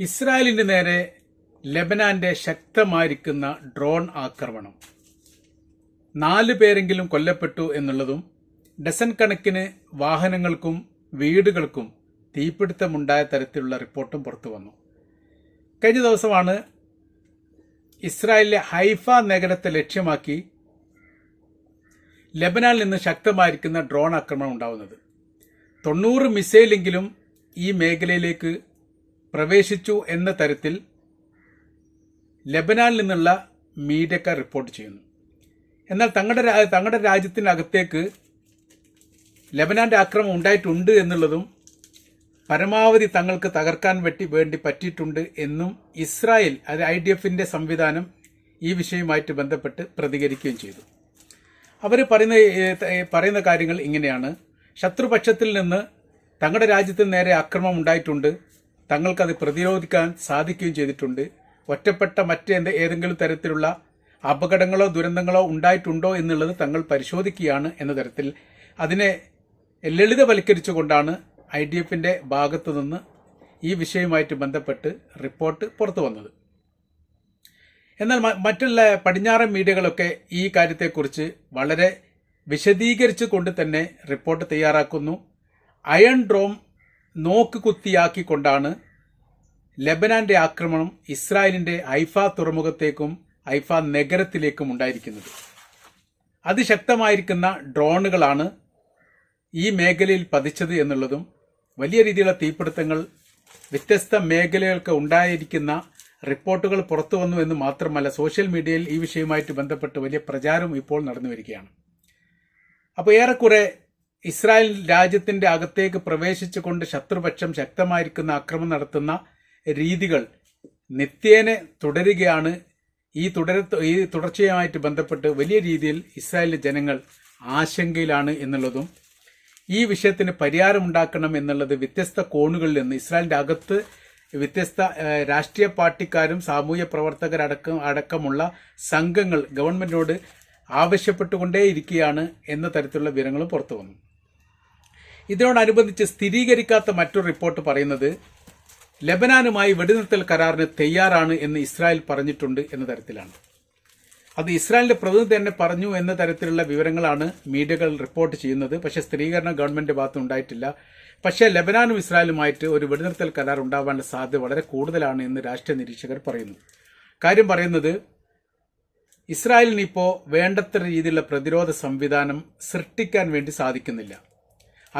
ഇസ്രായേലിന് നേരെ ലെബനാന്റെ ശക്തമായിരിക്കുന്ന ഡ്രോൺ ആക്രമണം. നാല് പേരെങ്കിലും കൊല്ലപ്പെട്ടു എന്നുള്ളതും ഡസൻ കണക്കിന് വാഹനങ്ങൾക്കും വീടുകൾക്കും തീപിടുത്തമുണ്ടായ തരത്തിലുള്ള റിപ്പോർട്ടും പുറത്തു വന്നു. കഴിഞ്ഞ ദിവസമാണ് ഇസ്രായേലിലെ ഹൈഫ നഗരത്തെ ലക്ഷ്യമാക്കി ലെബനാനിൽ നിന്ന് ശക്തമായിരിക്കുന്ന ഡ്രോൺ ആക്രമണം ഉണ്ടാവുന്നത്. തൊണ്ണൂറ് മിസൈലെങ്കിലും ഈ മേഖലയിലേക്ക് പ്രവേശിച്ചു എന്ന തരത്തിൽ ലെബനാനിൽ നിന്നുള്ള മീഡിയക്കാർ റിപ്പോർട്ട് ചെയ്യുന്നു. എന്നാൽ തങ്ങളുടെ തങ്ങളുടെ രാജ്യത്തിനകത്തേക്ക് ലെബനാന്റെ ആക്രമം ഉണ്ടായിട്ടുണ്ട് എന്നുള്ളതും പരമാവധി തങ്ങൾക്ക് തകർക്കാൻ വേണ്ടി വേണ്ടി പറ്റിയിട്ടുണ്ട് എന്നും ഇസ്രായേൽ അത് ഐ ഡി എഫിന്റെ സംവിധാനം ഈ വിഷയവുമായിട്ട് ബന്ധപ്പെട്ട് പ്രതികരിക്കുകയും ചെയ്തു. അവർ പറയുന്ന പറയുന്ന കാര്യങ്ങൾ ഇങ്ങനെയാണ്. ശത്രുപക്ഷത്തിൽ നിന്ന് തങ്ങളുടെ രാജ്യത്തിന് നേരെ ആക്രമണം ഉണ്ടായിട്ടുണ്ട്. തങ്ങൾക്കത് പ്രതിരോധിക്കാൻ സാധിക്കുകയും ചെയ്തിട്ടുണ്ട്. ഒറ്റപ്പെട്ട മറ്റെന്ത് ഏതെങ്കിലും തരത്തിലുള്ള അപകടങ്ങളോ ദുരന്തങ്ങളോ ഉണ്ടായിട്ടുണ്ടോ എന്നുള്ളത് തങ്ങൾ പരിശോധിക്കുകയാണ് എന്ന തരത്തിൽ. അതിനെ ലളിതവൽക്കരിച്ചുകൊണ്ടാണ് ഐ ഡി എഫിന്റെ ഭാഗത്തു നിന്ന് ഈ വിഷയവുമായിട്ട് ബന്ധപ്പെട്ട് റിപ്പോർട്ട് പുറത്തു വന്നത്. എന്നാൽ മറ്റുള്ള പടിഞ്ഞാറൻ മീഡിയകളൊക്കെ ഈ കാര്യത്തെക്കുറിച്ച് വളരെ വിശദീകരിച്ചു കൊണ്ട് തന്നെ റിപ്പോർട്ട് തയ്യാറാക്കുന്നു. അയൺ ഡ്രോം നോക്ക് കുത്തിയാക്കിക്കൊണ്ടാണ് ലെബനാന്റെ ആക്രമണം ഇസ്രായേലിന്റെ ഐഫ തുറമുഖത്തേക്കും ഐഫ നഗരത്തിലേക്കും ഉണ്ടായിരിക്കുന്നത്. അതിശക്തമായിരിക്കുന്ന ഡ്രോണുകളാണ് ഈ മേഖലയിൽ പതിച്ചത് എന്നുള്ളതും വലിയ രീതിയിലുള്ള തീപിടുത്തങ്ങൾ വ്യത്യസ്ത മേഖലകൾക്ക് ഉണ്ടായിരിക്കുന്ന റിപ്പോർട്ടുകൾ പുറത്തു വന്നു എന്ന് മാത്രമല്ല സോഷ്യൽ മീഡിയയിൽ ഈ വിഷയവുമായിട്ട് ബന്ധപ്പെട്ട് വലിയ പ്രചാരം ഇപ്പോൾ നടന്നു വരികയാണ്. അപ്പോൾ ഏറെക്കുറെ ഇസ്രായേൽ രാജ്യത്തിന്റെ അകത്തേക്ക് പ്രവേശിച്ചുകൊണ്ട് ശത്രുപക്ഷം ശക്തമായിരിക്കുന്ന ആക്രമണം നടത്തുന്ന രീതികൾ നിത്യേന തുടരുകയാണ്. ഈ തുടര ഈ തുടർച്ചയുമായിട്ട് ബന്ധപ്പെട്ട് വലിയ രീതിയിൽ ഇസ്രായേലിലെ ജനങ്ങൾ ആശങ്കയിലാണ് എന്നുള്ളതും ഈ വിഷയത്തിന് പരിഹാരമുണ്ടാക്കണം എന്നുള്ളത് വ്യത്യസ്ത കോണുകളിൽ നിന്ന് ഇസ്രായേലിന്റെ അകത്ത് വ്യത്യസ്ത രാഷ്ട്രീയ പാർട്ടിക്കാരും സാമൂഹ്യ പ്രവർത്തകരടക്കം അടക്കമുള്ള സംഘങ്ങൾ ഗവൺമെന്റിനോട് ആവശ്യപ്പെട്ടുകൊണ്ടേയിരിക്കുകയാണ് എന്ന തരത്തിലുള്ള വിവരങ്ങളും പുറത്തു വന്നു ഇതിനോടനുബന്ധിച്ച് സ്ഥിരീകരിക്കാത്ത മറ്റൊരു റിപ്പോർട്ട് പറയുന്നത് ലബനാനുമായി വെടിനിർത്തൽ കരാറിന് തയ്യാറാണ് എന്ന് ഇസ്രായേൽ പറഞ്ഞിട്ടുണ്ട് എന്ന തരത്തിലാണ്. അത് ഇസ്രായേലിന്റെ പ്രതിനിധി തന്നെ പറഞ്ഞു എന്ന തരത്തിലുള്ള വിവരങ്ങളാണ് മീഡിയകൾ റിപ്പോർട്ട് ചെയ്യുന്നത്. പക്ഷേ സ്ഥിരീകരണം ഗവൺമെന്റ് ഭാഗത്ത് ഉണ്ടായിട്ടില്ല. പക്ഷേ ലബനാനും ഇസ്രായേലുമായിട്ട് ഒരു വെടിനിർത്തൽ കരാർ ഉണ്ടാവാനുള്ള സാധ്യത വളരെ കൂടുതലാണ് എന്ന് രാഷ്ട്രീയ നിരീക്ഷകർ പറയുന്നു. കാര്യം പറയുന്നത് ഇസ്രായേലിന് ഇപ്പോൾ വേണ്ടത്ര രീതിയിലുള്ള പ്രതിരോധ സംവിധാനം സൃഷ്ടിക്കാൻ വേണ്ടി സാധിക്കുന്നില്ല.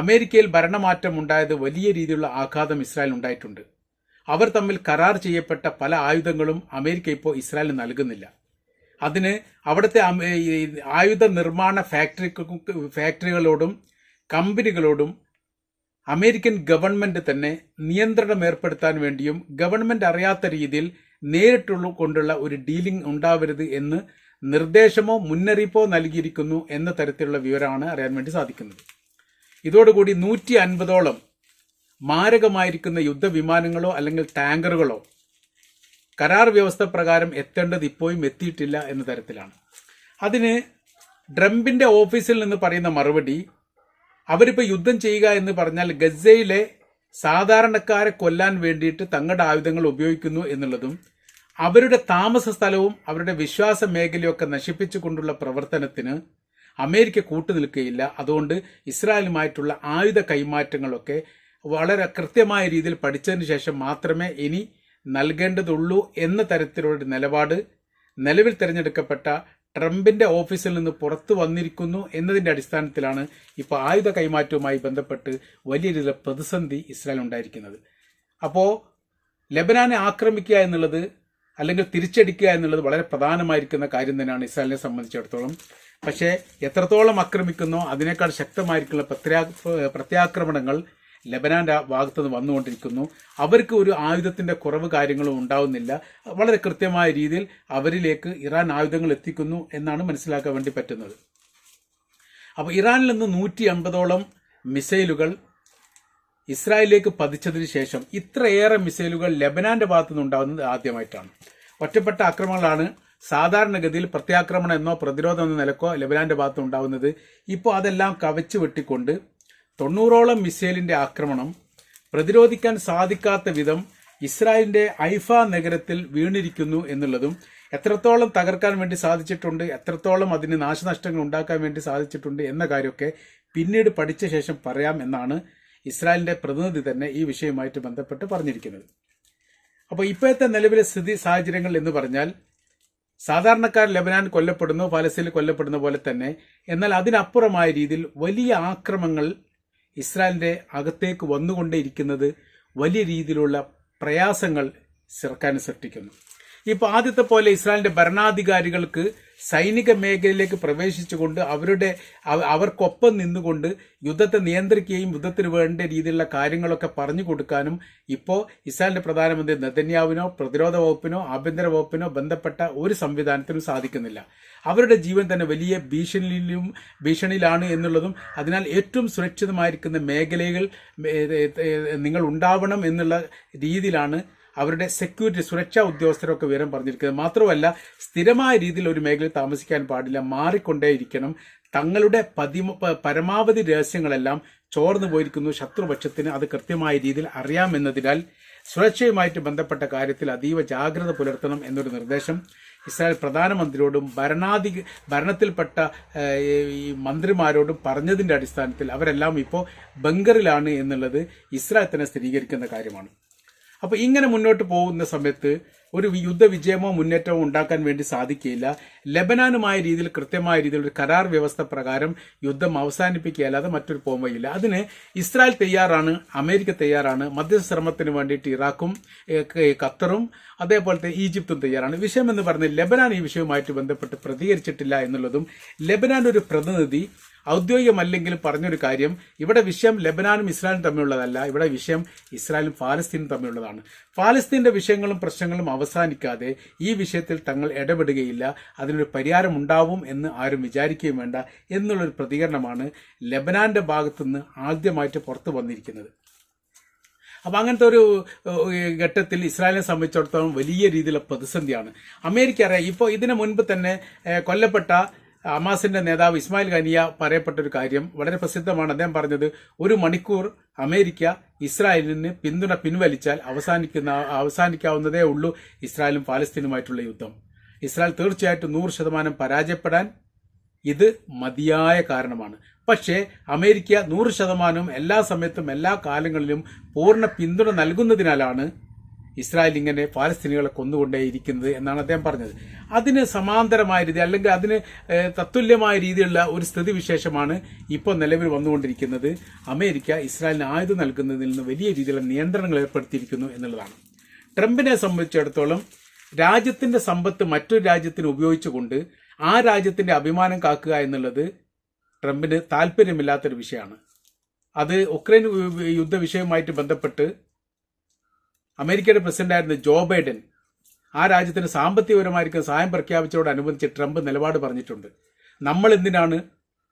അമേരിക്കയിൽ ഭരണമാറ്റം ഉണ്ടായത് വലിയ രീതിയിലുള്ള ആഘാതം ഇസ്രായേൽ ഉണ്ടായിട്ടുണ്ട്. അവർ തമ്മിൽ കരാർ ചെയ്യപ്പെട്ട പല ആയുധങ്ങളും അമേരിക്ക ഇപ്പോൾ ഇസ്രായേലിന് നൽകുന്നില്ല. അതിന് അവിടുത്തെ ആയുധ നിർമ്മാണ ഫാക്ടറി ഫാക്ടറികളോടും കമ്പനികളോടും അമേരിക്കൻ ഗവൺമെന്റ് തന്നെ നിയന്ത്രണം ഏർപ്പെടുത്താൻ വേണ്ടിയും ഗവൺമെന്റ് അറിയാത്ത രീതിയിൽ നേരിട്ടുള്ള കൊണ്ടുള്ള ഒരു ഡീലിംഗ് ഉണ്ടാവരുത് എന്ന് നിർദ്ദേശമോ മുന്നറിയിപ്പോ നൽകിയിരിക്കുന്നു എന്ന തരത്തിലുള്ള വിവരമാണ് അറിയാൻ വേണ്ടി സാധിക്കുന്നത്. ഇതോടുകൂടി നൂറ്റി അൻപതോളം മാരകമായിരിക്കുന്ന യുദ്ധവിമാനങ്ങളോ അല്ലെങ്കിൽ ടാങ്കറുകളോ കരാർ വ്യവസ്ഥ പ്രകാരം എത്തേണ്ടത് ഇപ്പോഴും എത്തിയിട്ടില്ല എന്ന തരത്തിലാണ്. അതിന് ട്രംപിന്റെ ഓഫീസിൽ നിന്ന് പറയുന്ന മറുപടി അവരിപ്പോൾ യുദ്ധം ചെയ്യുക എന്ന് പറഞ്ഞാൽ ഗസയിലെ സാധാരണക്കാരെ കൊല്ലാൻ വേണ്ടിയിട്ട് തങ്ങളുടെ ആയുധങ്ങൾ ഉപയോഗിക്കുന്നു എന്നുള്ളതും അവരുടെ താമസ സ്ഥലവും അവരുടെ വിശ്വാസ മേഖലയൊക്കെ നശിപ്പിച്ചുകൊണ്ടുള്ള പ്രവർത്തനത്തിന് അമേരിക്ക കൂട്ടുനിൽക്കുകയില്ല. അതുകൊണ്ട് ഇസ്രായേലുമായിട്ടുള്ള ആയുധ കൈമാറ്റങ്ങളൊക്കെ വളരെ കൃത്യമായ രീതിയിൽ പഠിച്ചതിന് ശേഷം മാത്രമേ ഇനി നൽകേണ്ടതുള്ളൂ എന്ന തരത്തിലുള്ള നിലപാട് നിലവിൽ തിരഞ്ഞെടുക്കപ്പെട്ട ട്രംപിന്റെ ഓഫീസിൽ നിന്ന് പുറത്തു വന്നിരിക്കുന്നു എന്നതിന്റെ അടിസ്ഥാനത്തിലാണ് ഇപ്പോൾ ആയുധ കൈമാറ്റവുമായി ബന്ധപ്പെട്ട് വലിയ രീതിയിലുള്ള പ്രതിസന്ധി ഇസ്രായേൽ ഉണ്ടായിരിക്കുന്നത്. അപ്പോൾ ലബനാനെ ആക്രമിക്കുക എന്നുള്ളത് അല്ലെങ്കിൽ തിരിച്ചടിക്കുക എന്നുള്ളത് വളരെ പ്രധാനമായിരിക്കുന്ന കാര്യം തന്നെയാണ് ഇസ്രായേലിനെ സംബന്ധിച്ചിടത്തോളം. പക്ഷേ എത്രത്തോളം ആക്രമിക്കുന്നോ അതിനേക്കാൾ ശക്തമായിരിക്കുന്ന പ്രത്യാ പ്രത്യാക്രമണങ്ങൾ ലബനാൻ ഭാഗത്തു നിന്ന് വന്നുകൊണ്ടിരിക്കുന്നു. അവർക്ക് ഒരു ആയുധത്തിന്റെ കുറവ് കാര്യങ്ങളും ഉണ്ടാവുന്നില്ല. വളരെ കൃത്യമായ രീതിയിൽ അവരിലേക്ക് ഇറാൻ ആയുധങ്ങൾ എത്തിക്കുന്നു എന്നാണ് മനസ്സിലാക്കാൻ വേണ്ടി പറ്റുന്നത്. അപ്പോൾ ഇറാനിൽ നിന്ന് നൂറ്റി അമ്പതോളം മിസൈലുകൾ ഇസ്രായേലിലേക്ക് പതിച്ചതിന് ശേഷം ഇത്രയേറെ മിസൈലുകൾ ലബനാന്റെ ഭാഗത്തു ആദ്യമായിട്ടാണ്. ഒറ്റപ്പെട്ട ആക്രമണങ്ങളാണ് സാധാരണഗതിയിൽ പ്രത്യാക്രമണം എന്നോ പ്രതിരോധം എന്ന നിലക്കോ ലെബനാന്റെ ഭാഗത്ത് ഉണ്ടാവുന്നത് ഇപ്പോൾ അതെല്ലാം കവച്ചു വെട്ടിക്കൊണ്ട് തൊണ്ണൂറോളം മിസൈലിന്റെ ആക്രമണം പ്രതിരോധിക്കാൻ സാധിക്കാത്ത വിധം ഇസ്രായേലിന്റെ ഐഫ നഗരത്തിൽ വീണിരിക്കുന്നു എന്നുള്ളതും എത്രത്തോളം തകർക്കാൻ വേണ്ടി സാധിച്ചിട്ടുണ്ട് എത്രത്തോളം അതിന് നാശനഷ്ടങ്ങൾ ഉണ്ടാക്കാൻ വേണ്ടി സാധിച്ചിട്ടുണ്ട് എന്ന കാര്യമൊക്കെ പിന്നീട് പഠിച്ച ശേഷം പറയാം എന്നാണ് ഇസ്രായേലിന്റെ പ്രതിനിധി തന്നെ ഈ വിഷയവുമായിട്ട് ബന്ധപ്പെട്ട് പറഞ്ഞിരിക്കുന്നത്. അപ്പോൾ ഇപ്പോഴത്തെ നിലവിലെ സ്ഥിതി സാഹചര്യങ്ങൾ എന്ന് പറഞ്ഞാൽ സാധാരണക്കാർ ലബനാൻ കൊല്ലപ്പെടുന്നു ഫലസ്തീൻ കൊല്ലപ്പെടുന്ന പോലെ തന്നെ. എന്നാൽ അതിനപ്പുറമായ രീതിയിൽ വലിയ ആക്രമങ്ങൾ ഇസ്രായേലിന്റെ അകത്തേക്ക് വന്നുകൊണ്ടേയിരിക്കുന്നത് വലിയ രീതിയിലുള്ള പ്രയാസങ്ങൾ സർക്കാരിന് സൃഷ്ടിക്കുന്നു. ഇപ്പോൾ ആദ്യത്തെ പോലെ ഇസ്രായേലിന്റെ ഭരണാധികാരികൾക്ക് സൈനിക മേഖലയിലേക്ക് പ്രവേശിച്ചുകൊണ്ട് അവരുടെ അവർക്കൊപ്പം നിന്നുകൊണ്ട് യുദ്ധത്തെ നിയന്ത്രിക്കുകയും യുദ്ധത്തിന് വേണ്ട രീതിയിലുള്ള കാര്യങ്ങളൊക്കെ പറഞ്ഞു കൊടുക്കാനും ഇപ്പോൾ ഇസ്രായേലിന്റെ പ്രധാനമന്ത്രി നെതന്യാവിനോ പ്രതിരോധ വകുപ്പിനോ ആഭ്യന്തര വകുപ്പിനോ ബന്ധപ്പെട്ട ഒരു സംവിധാനത്തിനും സാധിക്കുന്നില്ല. അവരുടെ ജീവൻ തന്നെ വലിയ ഭീഷണിയിലും ഭീഷണിയിലാണ് എന്നുള്ളതും അതിനാൽ ഏറ്റവും സുരക്ഷിതമായിരിക്കുന്ന മേഖലകൾ നിങ്ങൾ ഉണ്ടാവണം എന്നുള്ള രീതിയിലാണ് അവരുടെ സെക്യൂരിറ്റി സുരക്ഷാ ഉദ്യോഗസ്ഥരൊക്കെ വിവരം പറഞ്ഞിരിക്കുന്നത് മാത്രമല്ല സ്ഥിരമായ രീതിയിൽ ഒരു മേഖലയിൽ താമസിക്കാൻ പാടില്ല. മാറിക്കൊണ്ടേയിരിക്കണം. തങ്ങളുടെ പതി പരമാവധി രഹസ്യങ്ങളെല്ലാം ചോർന്നു പോയിരിക്കുന്നു. ശത്രുപക്ഷത്തിന് അത് കൃത്യമായ രീതിയിൽ അറിയാമെന്നതിനാൽ സുരക്ഷയുമായിട്ട് ബന്ധപ്പെട്ട കാര്യത്തിൽ അതീവ ജാഗ്രത പുലർത്തണം എന്നൊരു നിർദ്ദേശം ഇസ്രായേൽ പ്രധാനമന്ത്രിയോടും ഭരണാധി ഭരണത്തിൽപ്പെട്ട ഈ മന്ത്രിമാരോടും പറഞ്ഞതിന്റെ അടിസ്ഥാനത്തിൽ അവരെല്ലാം ഇപ്പോൾ ബങ്കറിലാണ് എന്നുള്ളത് ഇസ്രായേൽ തന്നെ സ്ഥിരീകരിക്കുന്ന കാര്യമാണ്. അപ്പോൾ ഇങ്ങനെ മുന്നോട്ട് പോകുന്ന സമയത്ത് ഒരു യുദ്ധവിജയമോ മുന്നേറ്റമോ ഉണ്ടാക്കാൻ വേണ്ടി സാധിക്കില്ല ലബനാനുമായ രീതിയിൽ കൃത്യമായ രീതിയിൽ ഒരു കരാർ വ്യവസ്ഥ പ്രകാരം യുദ്ധം അവസാനിപ്പിക്കുകയല്ലാതെ മറ്റൊരു പോമയില്ല അതിന് ഇസ്രായേൽ തയ്യാറാണ് അമേരിക്ക തയ്യാറാണ് മധ്യസ്ഥ ശ്രമത്തിന് വേണ്ടിയിട്ട് ഇറാഖും ഖത്തറും അതേപോലത്തെ ഈജിപ്തും തയ്യാറാണ്. വിഷയം എന്ന് പറഞ്ഞ് ലബനാൻ ഈ വിഷയവുമായിട്ട് ബന്ധപ്പെട്ട് പ്രതികരിച്ചിട്ടില്ല എന്നുള്ളതും ലബനാൻ ഒരു പ്രതിനിധി ഔദ്യോഗികമല്ലെങ്കിലും പറഞ്ഞൊരു കാര്യം ഇവിടെ വിഷയം ലബനാനും ഇസ്രായേലും തമ്മിലുള്ളതല്ല ഇവിടെ വിഷയം ഇസ്രായേലും ഫാലസ്തീനും തമ്മിലുള്ളതാണ്. ഫാലസ്തീന്റെ വിഷയങ്ങളും പ്രശ്നങ്ങളും അവസാനിക്കാതെ ഈ വിഷയത്തിൽ തങ്ങൾ ഇടപെടുകയില്ല അതിനൊരു പരിഹാരം ഉണ്ടാവും എന്ന് ആരും വിചാരിക്കുകയും വേണ്ട എന്നുള്ളൊരു പ്രതികരണമാണ് ലബനാന്റെ ഭാഗത്തുനിന്ന് ആദ്യമായിട്ട് പുറത്തു വന്നിരിക്കുന്നത്. അപ്പോൾ അങ്ങനത്തെ ഒരു ഘട്ടത്തിൽ ഇസ്രായേലിനെ സംബന്ധിച്ചിടത്തോളം വലിയ രീതിയിലുള്ള പ്രതിസന്ധിയാണ്. അമേരിക്ക അറിയാം ഇപ്പോൾ ഇതിനു മുൻപ് തന്നെ കൊല്ലപ്പെട്ട ഹമാസിന്റെ നേതാവ് ഇസ്മായിൽ ഖനിയ പറയപ്പെട്ട ഒരു കാര്യം വളരെ പ്രസിദ്ധമാണ്. അദ്ദേഹം പറഞ്ഞത് ഒരു മണിക്കൂർ അമേരിക്ക ഇസ്രായേലിന് പിന്തുണ പിൻവലിച്ചാൽ അവസാനിക്കുന്ന അവസാനിക്കാവുന്നതേ ഉള്ളൂ ഇസ്രായേലും പാലസ്തീനുമായിട്ടുള്ള യുദ്ധം. ഇസ്രായേൽ തീർച്ചയായിട്ടും നൂറ് ശതമാനം പരാജയപ്പെടാൻ ഇത് മതിയായ കാരണമാണ്. പക്ഷേ അമേരിക്ക നൂറ് ശതമാനവും എല്ലാ സമയത്തും എല്ലാ കാലങ്ങളിലും പൂർണ പിന്തുണ നൽകുന്നതിനാലാണ് ഇസ്രായേൽ ഇങ്ങനെ പാലസ്തീനികളെ കൊന്നുകൊണ്ടേയിരിക്കുന്നത് എന്നാണ് അദ്ദേഹം പറഞ്ഞത്. അതിന് സമാന്തരമായ രീതി അല്ലെങ്കിൽ അതിന് തത്തുല്യമായ രീതിയിലുള്ള ഒരു സ്ഥിതിവിശേഷമാണ് ഇപ്പോൾ നിലവിൽ വന്നുകൊണ്ടിരിക്കുന്നത്. അമേരിക്ക ഇസ്രായേലിന് ആയുധം നൽകുന്നതിൽ നിന്ന് വലിയ രീതിയിലുള്ള നിയന്ത്രണങ്ങൾ ഏർപ്പെടുത്തിയിരിക്കുന്നു എന്നുള്ളതാണ്. ട്രംപിനെ സംബന്ധിച്ചിടത്തോളം രാജ്യത്തിന്റെ സമ്പത്ത് മറ്റൊരു രാജ്യത്തിന് ഉപയോഗിച്ചുകൊണ്ട് ആ രാജ്യത്തിന്റെ അഭിമാനം കാക്കുക എന്നുള്ളത് ട്രംപിന് താല്പര്യമില്ലാത്തൊരു വിഷയമാണ്. അത് ഉക്രൈൻ യുദ്ധ വിഷയവുമായിട്ട് ബന്ധപ്പെട്ട് അമേരിക്കയുടെ പ്രസിഡന്റായിരുന്ന ജോ ബൈഡൻ ആ രാജ്യത്തിന് സാമ്പത്തികപരമായിരിക്കും സഹായം പ്രഖ്യാപിച്ചതോടനുബന്ധിച്ച് ട്രംപ് നിലപാട് പറഞ്ഞിട്ടുണ്ട്. നമ്മൾ എന്തിനാണ്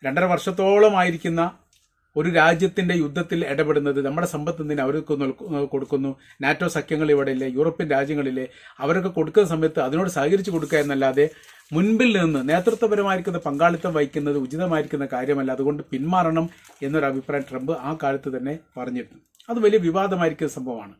രണ്ടര വർഷത്തോളമായിരിക്കുന്ന ഒരു രാജ്യത്തിന്റെ യുദ്ധത്തിൽ ഇടപെടുന്നത്? നമ്മുടെ സമ്പത്ത് എന്തിന് അവർക്ക് കൊടുക്കുന്നു? നാറ്റോ സഖ്യങ്ങൾ ഇവിടെ ഇല്ലേ? യൂറോപ്യൻ രാജ്യങ്ങളിലെ അവരൊക്കെ കൊടുക്കുന്ന സമയത്ത് അതിനോട് സഹകരിച്ചു കൊടുക്കുക എന്നല്ലാതെ മുൻപിൽ നിന്ന് നേതൃത്വപരമായിരിക്കുന്ന പങ്കാളിത്തം വഹിക്കുന്നത് ഉചിതമായിരിക്കുന്ന കാര്യമല്ല. അതുകൊണ്ട് പിന്മാറണം എന്നൊരു അഭിപ്രായം ട്രംപ് ആ കാലത്ത് തന്നെ പറഞ്ഞിരുന്നു. അത് വലിയ വിവാദമായിരിക്കുന്ന സംഭവമാണ്.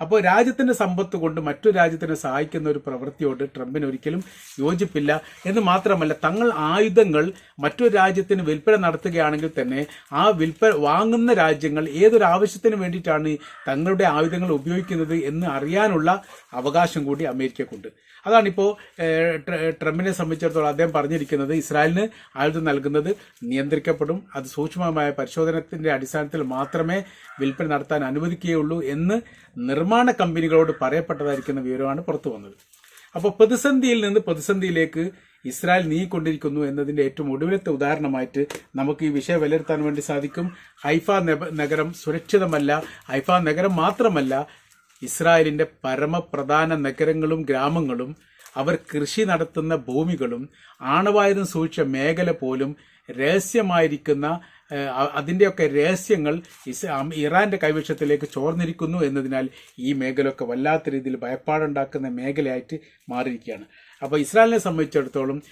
അപ്പോൾ രാജ്യത്തിന്റെ സമ്പത്ത് കൊണ്ട് മറ്റു രാജ്യത്തിനെ സഹായിക്കുന്ന ഒരു പ്രവൃത്തിയോട് ട്രംപിന് ഒരിക്കലും യോജിപ്പില്ല. എന്ന് മാത്രമല്ല തങ്ങൾ ആയുധങ്ങൾ മറ്റൊരു രാജ്യത്തിന് വിൽപ്പന നടത്തുകയാണെങ്കിൽ തന്നെ ആ വിൽപ്പന വാങ്ങുന്ന രാജ്യങ്ങൾ ഏതൊരു ആവശ്യത്തിന് വേണ്ടിയിട്ടാണ് തങ്ങളുടെ ആയുധങ്ങൾ ഉപയോഗിക്കുന്നത് എന്ന് അറിയാനുള്ള അവകാശം കൂടി അമേരിക്കക്കുണ്ട്. അതാണിപ്പോൾ ട്രംപിനെ സംബന്ധിച്ചിടത്തോളം അദ്ദേഹം പറഞ്ഞിരിക്കുന്നത് ഇസ്രായേലിന് ആയുധം നൽകുന്നത് നിയന്ത്രിക്കപ്പെടും. അത് സൂക്ഷ്മമായ പരിശോധനത്തിന്റെ അടിസ്ഥാനത്തിൽ മാത്രമേ വിൽപ്പന നടത്താൻ അനുവദിക്കുകയുള്ളൂ എന്ന് നിർമ്മാണ കമ്പനികളോട് പറയപ്പെട്ടതായിരിക്കുന്ന വിവരമാണ് പുറത്തു വന്നത്. അപ്പോൾ പ്രതിസന്ധിയിൽ നിന്ന് പ്രതിസന്ധിയിലേക്ക് ഇസ്രായേൽ നീങ്ങിക്കൊണ്ടിരിക്കുന്നു എന്നതിന്റെ ഏറ്റവും ഒടുവിലത്തെ ഉദാഹരണമായിട്ട് നമുക്ക് ഈ വിഷയം വിലയിരുത്താൻ വേണ്ടി സാധിക്കും. ഹൈഫ നഗരം സുരക്ഷിതമല്ല. ഹൈഫ നഗരം മാത്രമല്ല ഇസ്രായേലിന്റെ പരമപ്രധാന നഗരങ്ങളും ഗ്രാമങ്ങളും അവർ കൃഷി നടത്തുന്ന ഭൂമികളും ആണവായുധം സൂക്ഷിച്ച മേഖല പോലും രഹസ്യമായിരിക്കുന്ന ഏഹ്, അ- അതിന്റെയൊക്കെ രഹസ്യങ്ങൾ ഇറാന്റെ കൈവശത്തിലേക്ക് ചോർന്നിരിക്കുന്നു എന്നതിനാൽ ഈ മേഖലയൊക്കെ വല്ലാത്ത രീതിയിൽ ഭയപ്പാടുണ്ടാക്കുന്ന മേഖലയായിട്ട് മാറിയിരിക്കുകയാണ്. അപ്പോൾ ഇസ്രായേലിനെ സംബന്ധിച്ചിടത്തോളം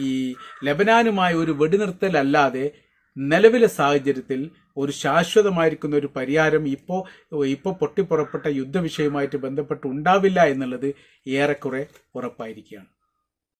ഈ ലബനാനുമായ ഒരു വെടിനിർത്തലല്ലാതെ നിലവിലെ സാഹചര്യത്തിൽ ഒരു ശാശ്വതമായിരിക്കുന്ന ഒരു പരിഹാരം ഇപ്പോൾ ഇപ്പോൾ പൊട്ടിപ്പുറപ്പെട്ട യുദ്ധവിഷയവുമായിട്ട് ബന്ധപ്പെട്ട് ഉണ്ടാവില്ല എന്നുള്ളത് ഏറെക്കുറെ ഉറപ്പായിരിക്കുകയാണ്.